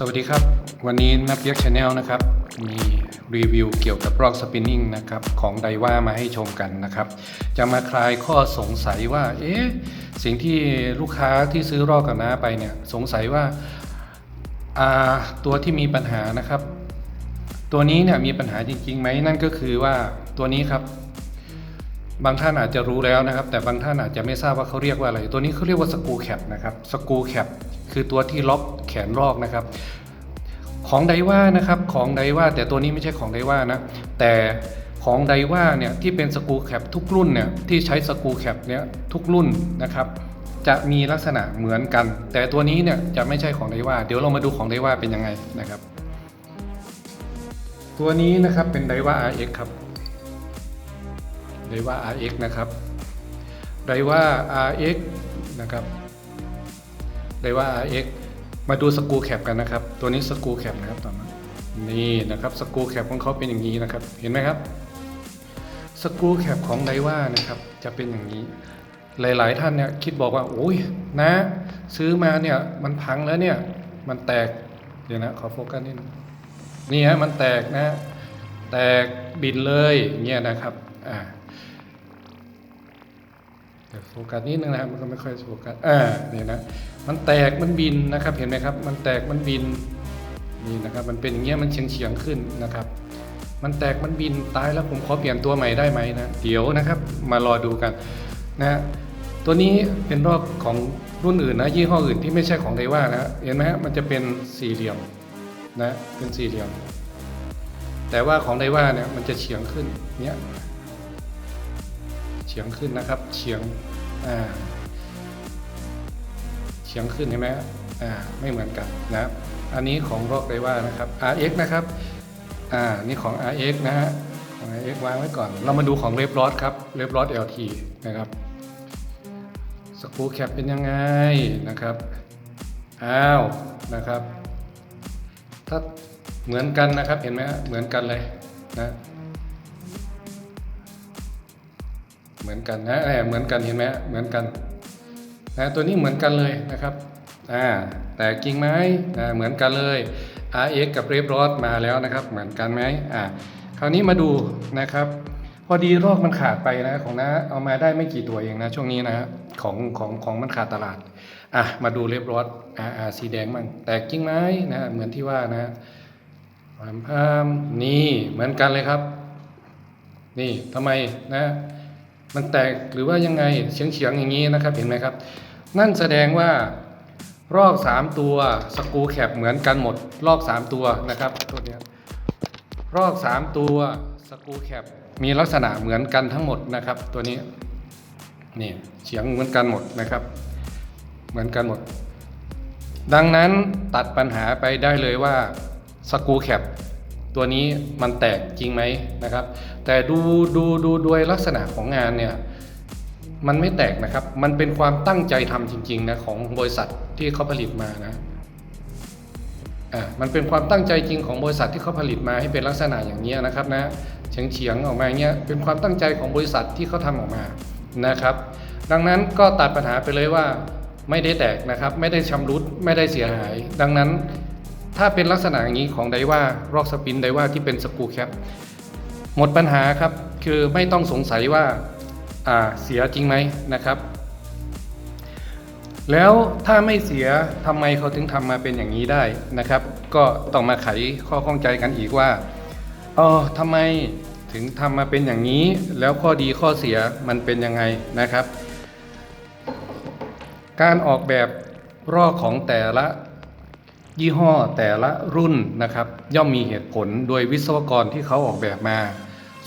สวัสดีครับ วันนี้นับเปียกชาแนลนะครับ มีรีวิวเกี่ยวกับรอกสปินนิ่งนะครับของไดว่ามาให้ชมกันนะครับ จะมาคลายข้อสงสัยว่า เอ๊ะ สิ่งที่ลูกค้าที่ซื้อรอกกับน้าไปเนี่ย สงสัยว่าอ่าตัวที่มีปัญหานะครับ ตัวนี้เนี่ยมีปัญหาจริงๆไหมนั่นก็คือว่าตัวนี้ครับ บางท่านอาจจะรู้แล้วนะครับ แต่บางท่านอาจจะไม่ทราบว่าเขาเรียกว่าอะไร ตัวนี้เขาเรียกว่าสกูแคปนะครับสกูแคป คือตัวที่ล็อกแขนรอกนะครับ ของไดว่านะครับของไดว่าแต่ตัวนี้ไม่ใช่ของไดว่านะแต่ของไดว่าเนี่ยที่เป็นสกูแคปทุกรุ่นเนี่ยที่ใช้สกูแคปเนี่ยทุกรุ่นนะครับจะมีลักษณะเหมือนกัน แต่ตัวนี้เนี่ยจะไม่ใช่ของไดว่าเดี๋ยวเรามาดูของไดว่าเป็นยังไงนะครับ ตัวนี้นะครับเป็นไดว่า RX ครับไดว่า RX นะครับไดว่า RX นะครับ ไดว่า RX มาดูสกูแคปกันนะครับ ตัวนี้สกูแคปนะครับตอนนั้นี่นะครับสกูแคปของเขาเป็นอย่างนี้นะครับ เห็นไหมครับสกูแคปของไดว่านะครับ จะเป็นอย่างนี้ หลาย ๆ ท่านเนี่ยคิดบอกว่าโอ้ยนะ ซื้อมาเนี่ยมันพังแล้วเนี่ยมันแตกเดี๋ยวนะขอโฟกัสนิดนึงนี่ฮะมันแตกนะ แตกบินเลยเงี้ยนะครับอ่า โฟกัสนิดนึงนะครับมันก็ไม่ค่อยโฟกัสอ่าเนี่ยนะมันแตกมันบินนะครับเห็นไหมครับ มันแตกมันบินนี่นะครับ มันเป็นอย่างเงี้ยมันเฉียงเฉียงขึ้นนะครับ มันแตกมันบินตายแล้วผมขอเปลี่ยนตัวใหม่ได้ไหมนะเดี๋ยวนะครับ มารอดูกันนะตัวนี้เป็นรอบของรุ่นอื่นนะยี่ห้ออื่นที่ไม่ใช่ของไดว่านะเห็นไหมฮะมันจะเป็นสี่เหลี่ยมนะเป็นสี่เหลี่ยม แต่ว่าของไดว่าเนี่ยมันจะเฉียงขึ้นเนี้ย ฉียงขึ้นนะครับ เฉียงอ่าเฉียงขึ้นเห็นไหมฮะอ่าไม่เหมือนกันนะครับอันนี้ของโรอกไดว่านะครับ RX นะครับอ่านี่ของ RX นะฮะของ RX วางไว้ก่อน เรามาดูของเรฟรอดครับเรฟรอด LT นะครับสกูแคปเป็นยังไงนะครับอ้าวนะครับ ถ้าเหมือนกันนะครับเห็นไหมเหมือนกันเลยนะ เหมือนกันนะเหมือนกันเห็นไหมเหมือนกันนะตัวนี้เหมือนกันเลยนะครับอ่าแต่กิ่งไม้อ่าเหมือนกันเลย RX กับเรฟรอดมาแล้วนะครับ เหมือนกันไหมอ่าคราวนี้มาดูนะครับ พอดีรอกมันขาดไปนะของน้าเอามาได้ไม่กี่ตัวเองนะช่วงนี้นะของของของมันขาดตลาดอะมาดูเรฟรอดอ่าอ่าสีแดงมั่งแต่กิ่งไม้นะเหมือนที่ว่านะความพามนี่เหมือนกันเลยครับ นี่ทำไมนะ มันแตกหรือว่ายังไงเฉียงเฉียงอย่างนี้นะครับเห็นไหมครับ นั่นแสดงว่ารอกสามตัวสกูแคปเหมือนกันหมด รอกสามตัวนะครับตัวนี้รอกสามตัวสกูแคปมีลักษณะเหมือนกันทั้งหมดนะครับ ตัวนี้นี่เฉียงเหมือนกันหมดนะครับ เหมือนกันหมด ดังนั้นตัดปัญหาไปได้เลยว่าสกูแคป ตัวนี้มันแตกจริงไหมนะครับ แต่ดูดูดูโดยลักษณะของงานเนี่ยมันไม่แตกนะครับ มันเป็นความตั้งใจทำจริงๆนะของบริษัทที่เขาผลิตมานะอ่ามันเป็นความตั้งใจจริงของบริษัทที่เขาผลิตมาให้เป็นลักษณะอย่างนี้นะครับนะเฉียงเฉียงๆออกมาเงี้ยเป็นความตั้งใจของบริษัทที่เขาทำออกมานะครับ ดังนั้นก็ตัดปัญหาไปเลยว่าไม่ได้แตกนะครับ ไม่ได้ชำรุดไม่ได้เสียหาย ดังนั้น ถ้าเป็นลักษณะอย่างนี้ของไดว่ารอกสปินไดว่าที่เป็นสกูแคปหมดปัญหาครับ คือไม่ต้องสงสัยว่าอ่าเสียจริงไหมนะครับ แล้วถ้าไม่เสียทำไมเขาถึงทำมาเป็นอย่างนี้ได้นะครับ ก็ต้องมาไขข้อข้องใจกันอีกว่าเออทำไมถึงทำมาเป็นอย่างนี้ แล้วข้อดีข้อเสียมันเป็นยังไงนะครับ การออกแบบรอกของแต่ละ ยี่ห้อแต่ละรุ่นนะครับย่อมมีเหตุผลโดยวิศวกรที่เขาออกแบบมา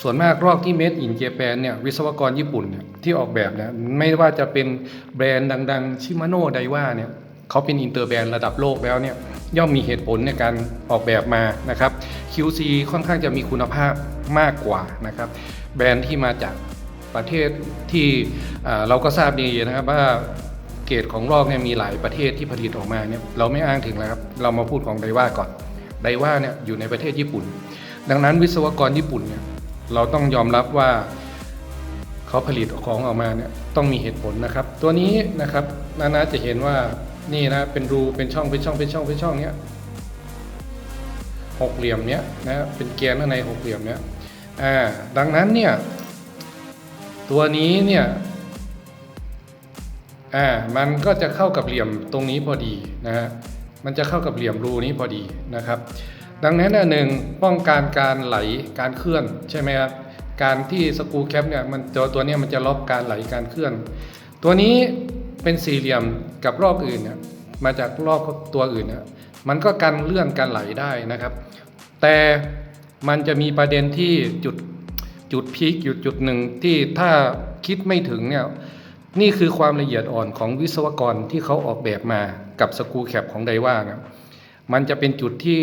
ส่วนมากรอกที่ Made in Japan เนี่ยวิศวกรญี่ปุ่นเนี่ยที่ออกแบบเนี่ยไม่ว่าจะเป็นแบรนด์ดัง ๆ ชิมาโน่ไดว่าเนี่ยเขาเป็นอินเตอร์แบรนด์ระดับโลกแล้วเนี่ยย่อมมีเหตุผลในการออกแบบมานะครับ QC ค่อนข้างจะมีคุณภาพมากกว่านะครับ แบรนด์ที่มาจากประเทศที่เราก็ทราบดีนะครับว่า เกรดของรอกเนี่ยมีหลายประเทศที่ผลิตออกมาเนี่ยเราไม่อ้างถึงแล้วครับเรามาพูดของไดว่าก่อนไดว่าเนี่ยอยู่ในประเทศญี่ปุ่น ดังนั้นวิศวกรญี่ปุ่นเนี่ยเราต้องยอมรับว่าเขาผลิตของออกมาเนี่ยต้องมีเหตุผลนะครับ ตัวนี้นะครับนานาจะเห็นว่านี่นะเป็นรูเป็นช่องเป็นช่องเป็นช่องเป็นช่องเนี้ยหกเหลี่ยมเนี้ยนะเป็นแกนข้างในหกเหลี่ยมเนี้ยอ่าดังนั้นเนี่ยตัวนี้เนี่ย อ่ามันก็จะเข้ากับเหลี่ยมตรงนี้พอดีนะฮะมันจะเข้ากับเหลี่ยมรูนี้พอดีนะครับ ดังนั้นอันหนึ่งป้องกันการไหลการเคลื่อนใช่ไหมครับการที่สกูแคปเนี่ยมันตัวตัวนี้มันจะล็อกการไหลการเคลื่อน ตัวนี้เป็นสี่เหลี่ยมกับรอบอื่นเนี่ยมาจากรอบตัวอื่นเนี่ยมันก็กันเลื่อนการไหลได้นะครับ แต่มันจะมีประเด็นที่จุดจุดพีคอยู่จุดหนึ่งที่ถ้าคิดไม่ถึงเนี่ย นี่คือความละเอียดอ่อนของวิศวกรที่เขาออกแบบมากับสกูแคปของไดว่านะมันจะเป็นจุดที่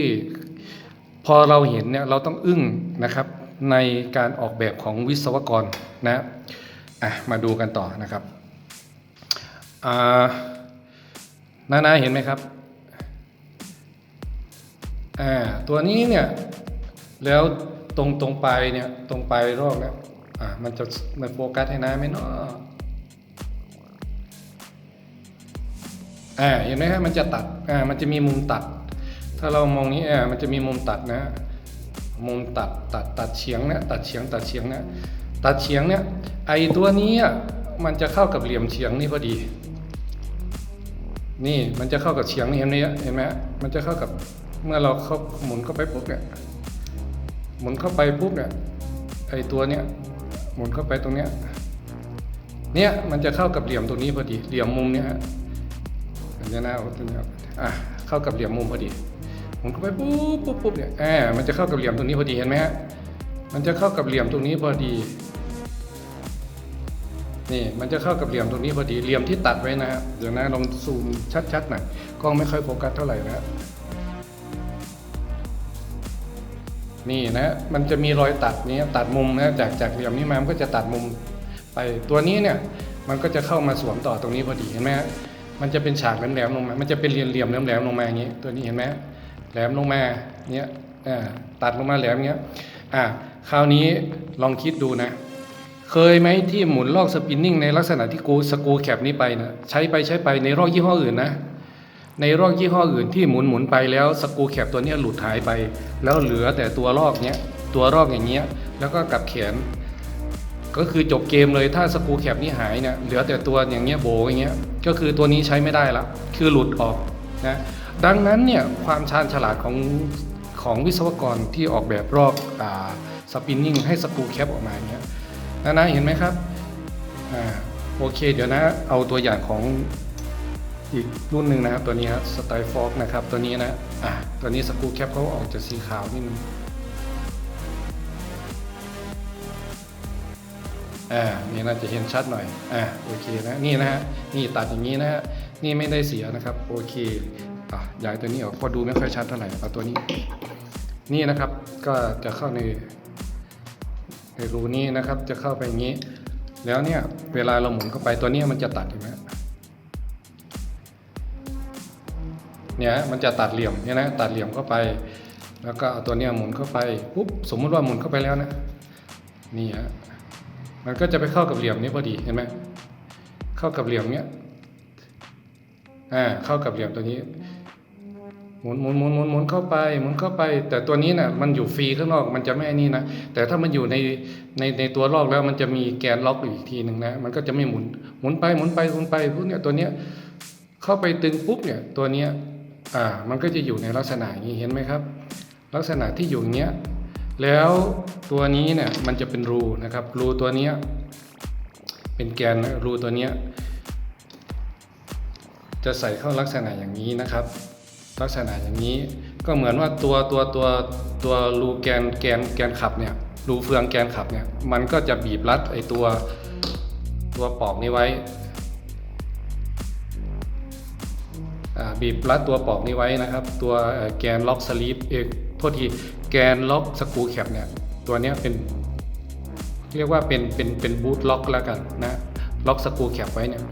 พอเราเห็นเนี่ยเราต้องอึ้งนะครับในการออกแบบของวิศวกรนะอะมาดูกันต่อนะครับอ่านานาเห็นไหมครับอ่าตัวนี้เนี่ยแล้วตรงตรงปลายเนี่ยตรงปลายรอกเนี่ยอ่ามันจะมันโฟกัสให้นาไหมเนาะ อ่าเห็นไหมครับมันจะตัดอ่ามันจะมีมุมตัด ถ้าเรามองนี้อ่ามันจะมีมุมตัดนะ มุมตัดตัดตัดเฉียงเนี่ยตัดเฉียงตัดเฉียงเนี่ยตัดเฉียงเนี่ยไอตัวนี้มันจะเข้ากับเหลี่ยมเฉียงนี่พอดี นี่มันจะเข้ากับเฉียงนี่เห็นไหมเห็นไหมมันจะเข้ากับเมื่อเราเข้าหมุนเข้าไปปุ๊บเนี่ยหมุนเข้าไปปุ๊บเนี่ยไอตัวเนี้ยหมุนเข้าไปตรงเนี้ยเนี่ยมันจะเข้ากับเหลี่ยมตรงนี้พอดีเหลี่ยมมุมเนี้ย ฮะเดี๋ยวนะเอาตรงนี้อาอะเข้ากับเหลี่ยมมุมพอดีหมุนเข้าไปปุ๊บปุ๊บปุ๊บเนี่ยอ่ามันจะเข้ากับเหลี่ยมตรงนี้พอดีเห็นไหมฮะมันจะเข้ากับเหลี่ยมตรงนี้พอดี นี่มันจะเข้ากับเหลี่ยมตรงนี้พอดีเหลี่ยมที่ตัดไว้นะฮะเดี๋ยวนะลองซูมชัดๆหน่อยกล้องไม่ค่อยโฟกัสเท่าไหร่นะฮะนี่นะมันจะมีรอยตัดนี้ตัดมุมนะจากจากเหลี่ยมนี้มามันก็จะตัดมุมไปตัวนี้เนี่ยมันก็จะเข้ามาสวมต่อตรงนี้พอดีเห็นไหมฮะ มันจะเป็นฉากแหลมๆลงมา มันจะเป็นเหลี่ยมๆแหลมๆลงมาอย่างนี้ ตัวนี้เห็นไหมแหลมลงมาเนี้ยอ่าตัดลงมาแหลมเงี้ยอ่าคราวนี้ลองคิดดูนะ เคยไหมที่หมุนลอกสปินนิ่งในลักษณะที่กูสกูแคปนี้ไปนะใช้ไปใช้ไปในรอกยี่ห้ออื่นนะ ในรอกยี่ห้ออื่นที่หมุนหมุนไปแล้วสกูแคปตัวนี้หลุดหายไป แล้วเหลือแต่ตัวลอกเนี้ยตัวรอกอย่างเงี้ยแล้วก็กับแขน ก็คือจบเกมเลยถ้าสกูแคปนี้หายเนี่ยเหลือแต่ตัวอย่างเงี้ยโบอย่างเงี้ยก็คือตัวนี้ใช้ไม่ได้ละคือหลุดออกนะดังนั้นเนี่ยความชาญฉลาดของของวิศวกรที่ออกแบบรอกอ่าสปินนิ่งให้สกูแคปออกมาอย่างเงี้ยนะนะเห็นไหมครับอ่าโอเคเดี๋ยวนะเอาตัวอย่างของอีกรุ่นหนึ่งนะครับตัวนี้ครับสไตล์ฟอกนะครับตัวนี้นะอ่าตัวนี้สกูแคปเขาออกจากสีขาวนิดนึง อ่านี่น่าจะเห็นชัดหน่อยอ่าโอเคนะนี่นะฮะนี่ตัดอย่างนี้นะฮะนี่ไม่ได้เสียนะครับโอเคอะย้ายตัวนี้ออกพอดูไม่ค่อยชัดเท่าไหร่เอาตัวนี้ นี่นะครับก็จะเข้าในในรูนี้นะครับจะเข้าไปอย่างนี้ แล้วเนี่ยเวลาเราหมุนเข้าไปตัวนี้มันจะตัดเห็นไหมเนี่ยมันจะตัดเหลี่ยมเนี่ยนะตัดเหลี่ยมเข้าไป แล้วก็เอาตัวเนี้ยหมุนเข้าไปปุ๊บสมมุติว่าหมุนเข้าไปแล้วนะนี่ฮะ มันก็จะไปเข้ากับเหลี่ยมนี้พอดีเห็นไหมเข้ากับเหลี่ยมเนี้ยอ่าเข้ากับเหลี่ยมตัวนี้หมุนหมุนหมุนหมุนหมุนเข้าไปหมุนเข้าไป แต่ตัวนี้น่ะมันอยู่ฟรีข้างนอกมันจะไม่นี่นะแต่ถ้ามันอยู่ในในในตัวลอกแล้วมันจะมีแกนล็อกอยู่อีกทีหนึ่งนะมันก็จะไม่หมุนหมุนไปหมุนไปหมุนไปพวกเนี้ยตัวเนี้ยเข้าไปตึงปุ๊บเนี่ยตัวเนี้ยอ่ามันก็จะอยู่ในลักษณะอย่างนี้เห็นไหมครับ ลักษณะที่อยู่อย่างเงี้ย แล้วตัวนี้เนี่ยมันจะเป็นรูนะครับ รูตัวนี้เป็นแกนนะรูตัวนี้จะใส่เข้าลักษณะอย่างนี้นะครับ ลักษณะอย่างนี้ก็เหมือนว่าตัวตัวตัวตัวรูแกนแกนแกนขับเนี่ยรูเฟืองแกนขับเนี่ยมันก็จะบีบรัดไอตัวตัวปอกนี้ไว้อ่าบีบรัดตัวปอกนี้ไว้นะครับ ตัวแกนล็อกสลีปเอกโทษที แกนล็อกสกูแคปเนี่ยตัวนี้เป็นเรียกว่าเป็นเป็นเป็นบูทล็อกแล้วกันนะล็อกสกูแคปไว้เนี่ย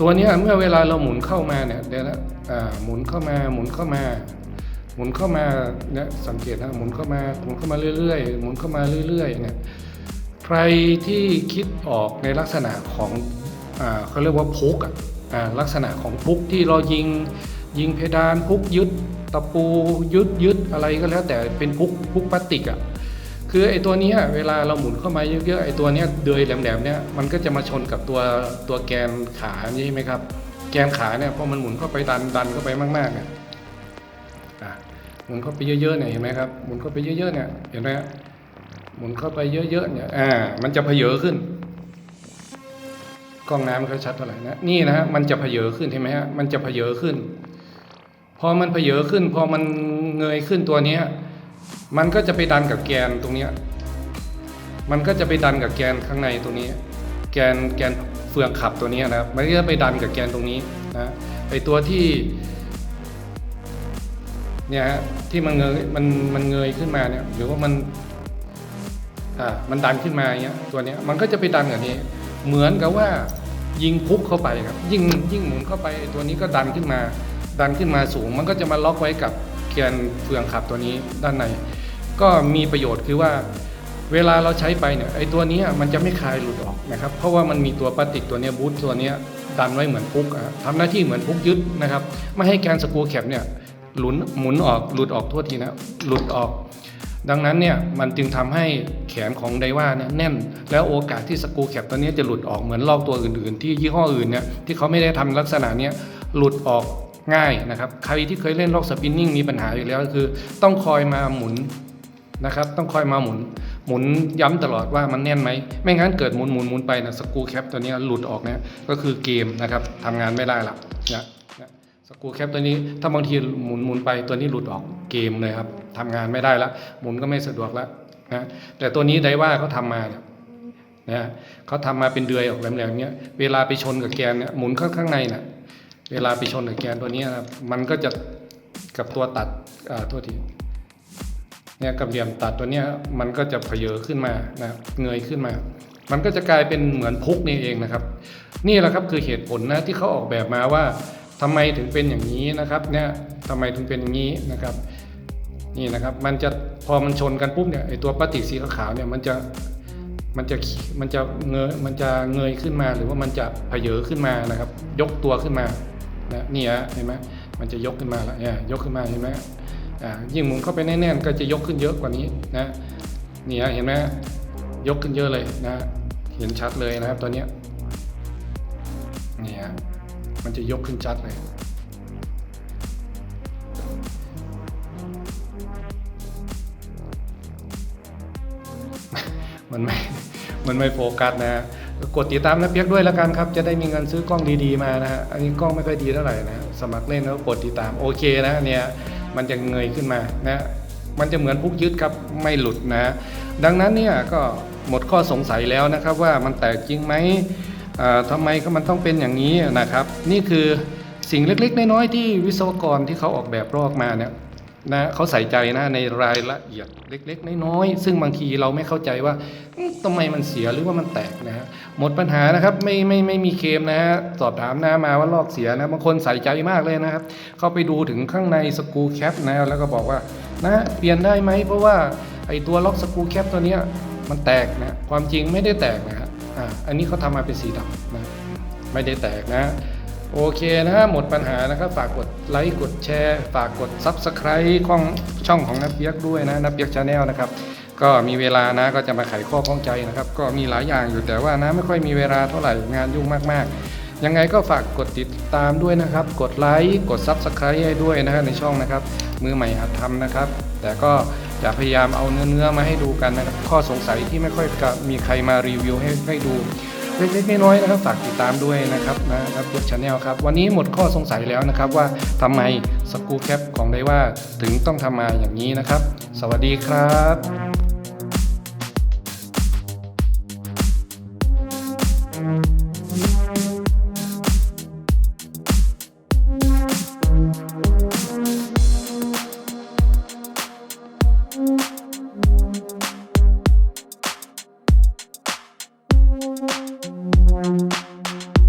ตัวนี้เมื่อเวลาเราหมุนเข้ามาเนี่ยเดี๋ยวนะหมุนเข้ามาหมุนเข้ามา หมุนเข้ามาเนี่ยสังเกตนะหมุนเข้ามาหมุนเข้ามาเรื่อยๆหมุนเข้ามาเรื่อยๆเนี่ยใครที่คิดออกในลักษณะของอ่าเขาเรียกว่าพุกอะอ่าลักษณะของพุกที่เรายิงยิงเพดานพุกยึด ตะปูยึดยึดอะไรก็แล้ว แต่เป็นพุกพุกพลาสติกอะ่ะคือไอ้ตัวนี้เวลาเราหมุนเข้ามาเยอะๆไอ้ตัวนี้เดือยแหลมๆเนี่ยมันก็จะมาชนกับตัวตัวแกนขาใช่ไหมครับ แกนขาเนี่ยพอมันหมุนเข้าไปดันดันเข้าไปมากๆเนี่ยอะหมุนเข้าไปเยอะๆเนี่ยเห็นไหมครับหมุนเข้าไปเยอะๆเนี่ยเห็นไหมหมุนเข้าไปเยอะๆเนี่ยอ่ามันจะเพเยอขึ้นกล้องน้ำไม่ค่อยชัดเท่าไหร่นะนี่นะฮะมันจะเพเยอขึ้นใช่ไหมฮะมันจะเพเยอขึ้น พอมันเพเยอขึ้น พอมันเงยขึ้นตัวเนี้ยมันก็จะไปดันกับแกนตรงเนี้ยมันก็จะไปดันกับแกนข้างในตรงนี้ แกนแกนเฟืองขับตัวนี้นะครับมันก็จะไปดันกับแกนตรงนี้นะไอตัวที่เนี่ยฮะที่มันเงยมันมันเงยขึ้นมาเนี่ยหรือว่ามันอ่ามันดันขึ้นมาอย่างเงี้ยตัวเนี้ยมันก็จะไปดันกับนี้ เหมือนกับว่ายิงพุกเข้าไปครับยิ่งยิ่งหมุนเข้าไปตัวนี้ก็ดันขึ้นมา ดันขึ้นมาสูง มันก็จะมาล็อกไว้กับแกนเฟืองขับตัวนี้ด้านใน ก็มีประโยชน์คือว่าเวลาเราใช้ไปเนี่ยไอ้ตัวนี้มันจะไม่คลายหลุดออกนะครับ เพราะว่ามันมีตัวพลาสติกตัวนี้บูทตัวนี้ดันไว้เหมือนพุกอะทำหน้าที่เหมือนพุกยึดนะครับ ไม่ให้แกนสกูแคปเนี่ยหลุนหมุนออกหลุดออกทั่วทีนะหลุดออก ดังนั้นเนี่ยมันจึงทำให้แขนของไดว่าเนี่ยแน่น แล้วโอกาสที่สกูแคปตัวนี้จะหลุดออกเหมือนลอกตัวอื่นๆ ที่ยี่ห้ออื่นเนี่ยที่เขาไม่ได้ทำลักษณะเนี้ยหลุดออก ง่ายนะครับ ใครที่เคยเล่นล็อกสปินนิ่งมีปัญหาอยู่แล้วก็คือ ต้องคอยมาหมุนนะครับ ต้องคอยมาหมุน หมุนย้ำตลอดว่ามันแน่นไหม ไม่งั้นเกิดหมุนหมุนหมุนไปนะสกูแคปตัวนี้หลุดออกเนี่ยก็คือเกมนะครับทำงานไม่ได้ละนี่ยเนี่ยสกูแคปตัวนี้ถ้าบางทีหมุนหมุนไปตัวนี้หลุดออกเกมเลยครับทำงานไม่ได้ละหมุนก็ไม่สะดวกละนะแต่ตัวนี้ไดว่าเขาทำมาเนี่ยนะเขาทำมาเป็นเดือยออกแหลมๆเนี้ยเวลาไปชนกับแกนเนี่ยหมุนข้างข้างในน่ะ เวลาไปชนกับแกนตัวนี้ครับมันก็จะกับตัวตัดอ่าตัวทีเนี่ยกับเหลี่ยมตัดตัวเนี้ยมันก็จะเพเยอขึ้นมานะเงยขึ้นมา มันก็จะกลายเป็นเหมือนพุกนี่เองนะครับ นี่แหละครับคือเหตุผลนะที่เขาออกแบบมาว่าทำไมถึงเป็นอย่างนี้นะครับ เนี่ยทำไมถึงเป็นอย่างนี้นะครับ นี่นะครับ มันจะพอมันชนกันปุ๊บเนี่ยไอตัวพลาสติกสีขาวเนี่ยมันจะมันจะมันจะเงยมันจะเงยขึ้นมาหรือว่ามันจะเพเยอขึ้นมานะครับ ยกตัวขึ้นมา นะนี่ฮะเห็นไหมมันจะยกขึ้นมาแล้วเนี่ยยกขึ้นมาเห็นไหมอ่ายิ่งหมุนเข้าไปแน่นๆก็จะยกขึ้นเยอะกว่านี้นะนี่ฮะเห็นไหมยกขึ้นเยอะเลยนะเห็นชัดเลยนะครับตัวเนี้ยนี่ฮะมันจะยกขึ้นชัดเลยมันไม่ มันไม่โฟกัสนะฮะ กดติดตามนะเปียกด้วยแล้วกันครับจะได้มีเงินซื้อกล้องดีๆมานะฮะอันนี้กล้องไม่ค่อยดีเท่าไหร่นะสมัครเล่นแล้วกดติดตามโอเคนะเนี่ยมันจะเงยขึ้นมานะมันจะเหมือนพุกยึดครับไม่หลุดนะ ดังนั้นเนี่ยก็หมดข้อสงสัยแล้วนะครับว่ามันแตกจริงไหมอ่าทำไมก็มันต้องเป็นอย่างนี้นะครับ นี่คือสิ่งเล็กๆ น้อยๆที่วิศวกรที่เขาออกแบบรอกมาเนี่ย นะเขาใส่ใจนะในรายละเอียดเล็ก ๆ น้อยๆซึ่งบางทีเราไม่เข้าใจว่าทำไมมันเสียหรือว่ามันแตกนะฮะหมดปัญหานะครับไม่ไม่ไม่มีเคมนะฮะสอบถามนะมาว่าลอกเสียนะบางคนใส่ใจมากเลยนะครับ เข้าไปดูถึงข้างในสกูแคปนะแล้วก็บอกว่านะเปลี่ยนได้ไหมเพราะว่าไอตัวล็อกสกูแคปตัวเนี้ยมันแตกนะความจริงไม่ได้แตกนะฮะอ่าอันนี้เขาทำมาเป็นสีดำนะไม่ได้แตกนะ โอเคนะฮะหมดปัญหานะครับฝากกดไลค์กดแชร์ฝากกด Subscribe ของช่องของนับเปียกด้วยนะนับเปียกชาแนลนะครับก็มีเวลานะก็จะมาไขข้อข้องใจนะครับ ก็มีหลายอย่างอยู่แต่ว่านะไม่ค่อยมีเวลาเท่าไหร่งานยุ่งมากๆ ยังไงก็ฝากกดติดตามด้วยนะครับ กดไลค์กด Subscribe ให้ด้วยนะฮะในช่องนะครับ มือใหม่หัดทำนะครับ แต่ก็จะพยายามเอาเนื้อเนื้อๆมาให้ดูกันนะครับข้อสงสัยที่ไม่ค่อยจะมีใครมารีวิวให้ให้ดู เล็กๆน้อยๆนะครับฝากติดตามด้วยนะครับนะครับยกชาแนลครับวันนี้หมดข้อสงสัยแล้วนะครับว่าทำไมสกูแคปของไดว่าถึงต้องทำมาอย่างนี้นะครับ สวัสดีครับ